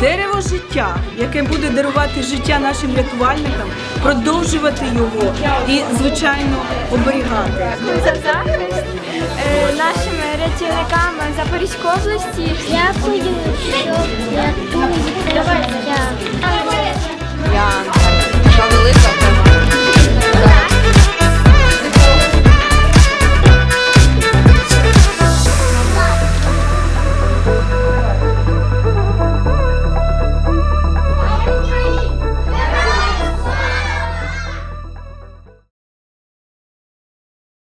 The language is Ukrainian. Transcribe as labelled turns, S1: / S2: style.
S1: дерево життя, яке буде дарувати життя нашим рятувальникам, продовжувати його і, звичайно, оберігати.
S2: За захист е, нашими рятівниками Запорізької області.
S3: я Дякую.